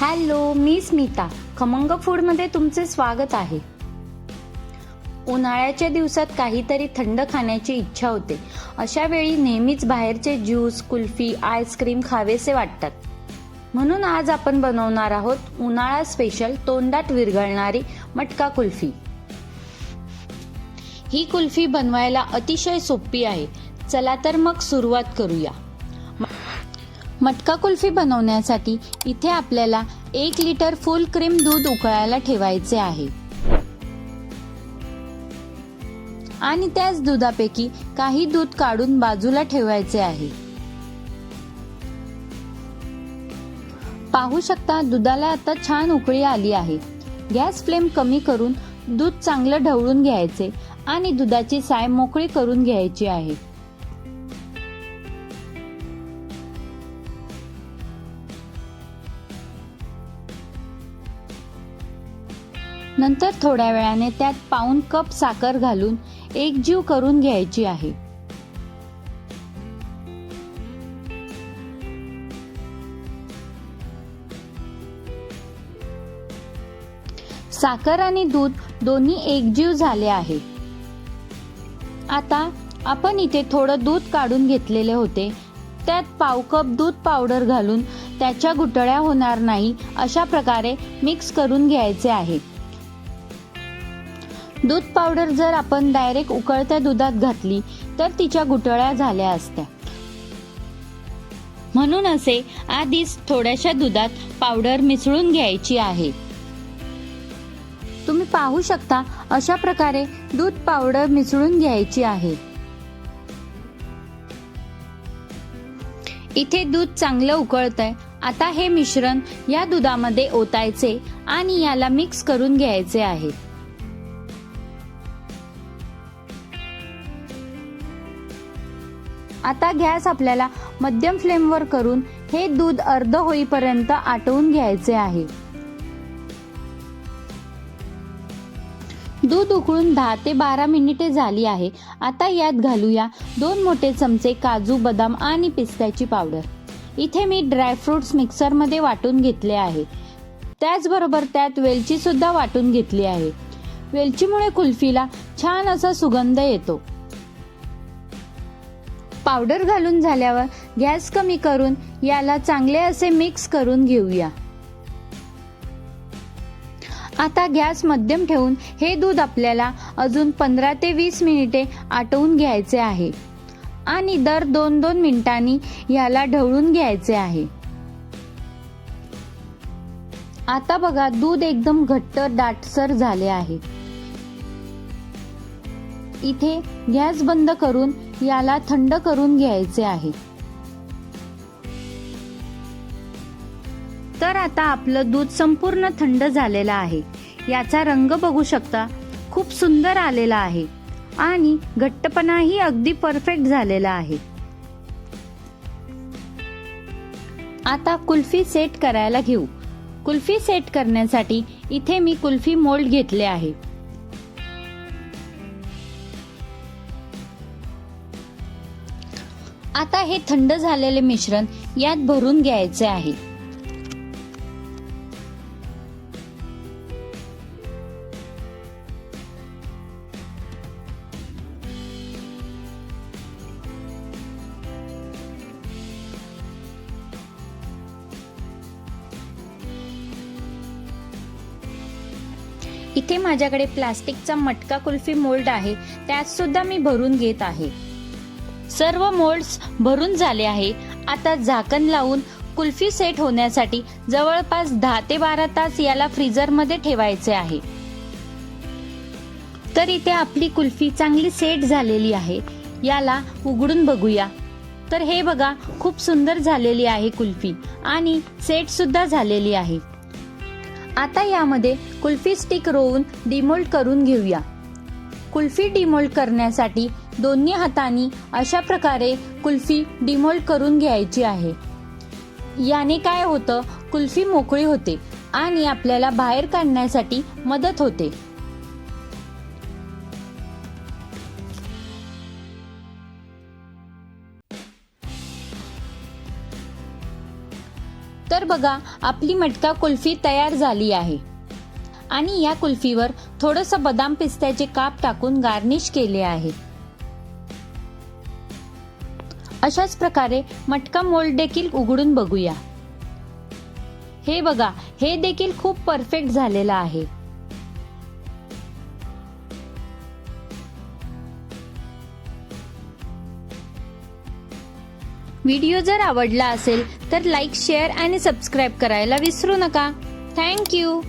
Hello मी स्मिता. खमंग फूडमध्ये तुमचे स्वागत आहे. उन्हाळ्याच्या दिवसात काहीतरी थंड खाण्याची इच्छा होते. अशा वेळी नेहमीच बाहेरचे ज्यूस कुल्फी आईस्क्रीम खावेसे वाटतात. म्हणून आज आपण बनवणार आहोत उन्हाळा स्पेशल तोंडात विरघळणारी मटका कुल्फी. ही कुल्फी बनवायला अतिशय सोपी आहे. चला तर मग सुरुवात करूया. मटका कुल्फी बनवण्यासाठी इथे आपल्याला एक लिटर फुल क्रीम दूध उकळायला ठेवायचे आहे. आणि त्याच दुधापैकी काही दूध काढून बाजूला ठेवायचे आहे. पाहू शकता दुधाला आता छान उकळी आली आहे. गॅस फ्लेम कमी करून दूध चांगलं ढवळून घ्यायचे आणि दुधाची साय मोकळी करून घ्यायची आहे. नंतर थोड्या वेळाने त्यात पाऊन कप साखर घालून एकजीव करून घ्यायची आहे. साखर आणि दूध दोन्ही एकजीव झाले आहे. आता आपण इथे थोडं दूध काढून घेतलेले होते. त्यात पाव कप दूध पावडर घालून त्याच्या गुटळ्या होणार नाही अशा प्रकारे मिक्स करून घ्यायचे आहे. दूध पावडर जर आपण डायरेक्ट उकळत्या दुधात घातली तर तिच्या गुटळ्या झाल्या असत्या. म्हणून असे आधीच थोड्याशा दुधात पावडर मिसळून घ्यायची आहे. तुम्ही पाहू शकता अशा प्रकारे दूध पावडर मिसळून घ्यायची आहे. इथे दूध चांगलं उकळतंय. आता हे मिश्रण या दुधामध्ये ओतायचे आणि याला मिक्स करून घ्यायचे आहे. आता गॅस आपल्याला मध्यम फ्लेमवर करून हे दूध अर्ध होईपर्यंत आटवून घ्यायचे आहे. दूध उकळून दहा ते बारा मिनिटे झाली आहे. आता यात घालूया दोन मोठे चमचे काजू बदाम आणि पिस्त्याची पावडर. इथे मी ड्रायफ्रुट्स मिक्सरमध्ये वाटून घेतले आहे. त्याचबरोबर त्यात वेलची सुद्धा वाटून घेतली आहे. वेलचीमुळे कुल्फीला छान असा सुगंध येतो. पावडर घालून झाल्यावर गॅस कमी करून याला चांगले असे मिक्स करून घेऊया. आता गॅस मध्यम ठेवून हे दूध आपल्याला अजून पंधरा ते वीस मिनिटे आटवून घ्यायचे आहे आणि दर दोन दोन मिनिटांनी याला ढवळून घ्यायचे आहे. आता बघा दूध एकदम घट्ट दाटसर झाले आहे. इथे गॅस बंद करून याला थंड करून घ्यायचे आहे. तर आता आपलं दूध संपूर्ण थंड झालेलं आहे. याचा रंग बघू शकता. खूप सुंदर आलेला आहे. आणि घट्टपणाही अगदी परफेक्ट झालेला आहे. आता कुल्फी सेट करायला घेऊ. कुल्फी सेट करण्यासाठी इथे मी कुल्फी मोल्ड घेतले आहे. आता हे थंड झालेले मिश्रण यात भरून घ्यायचे आहे. इथे माझ्याकडे प्लास्टिकचा मटका कुल्फी मोल्ड आहे त्यात सुद्धा मी भरून घेत आहे. सर्व मोल्ड्स भरून झाले आहे. आता झाकण लावून कुल्फी सेट होण्यासाठी जवळपास दहा ते बारा तास याला फ्रीजरमध्ये ठेवायचे आहे. तर इथे आपली कुल्फी चांगली सेट झालेली आहे. याला उघडून बघूया. तर हे बघा खूप सुंदर झालेली आहे कुल्फी आणि सेट सुद्धा झालेली आहे. आता यामध्ये कुल्फी स्टिक रोवून डिमोल्ड करून घेऊया. कुल्फी डिमोल्ड करण्यासाठी दोन्ही हातांनी अशा प्रकारे कुल्फी डिमोल्ड करून घ्यायची आहे. याने काय होतं? कुल्फी मोकळी होते आणि आपल्याला बाहेर काढण्यासाठी मदत होते. तर बघा आपली मटका कुल्फी तयार झाली आहे. आणि या कुल्फीवर थोडस बदाम पिस्त्याचे काप टाकून गार्निश केले आहे. अशाच प्रकारे मटका मोल्ड देखील उघडून बघूया. हे बघा हे देखील खूप परफेक्ट झालेलं आहे. व्हिडिओ जर आवडला असेल तर लाईक शेअर आणि सबस्क्राईब करायला विसरू नका. थँक्यू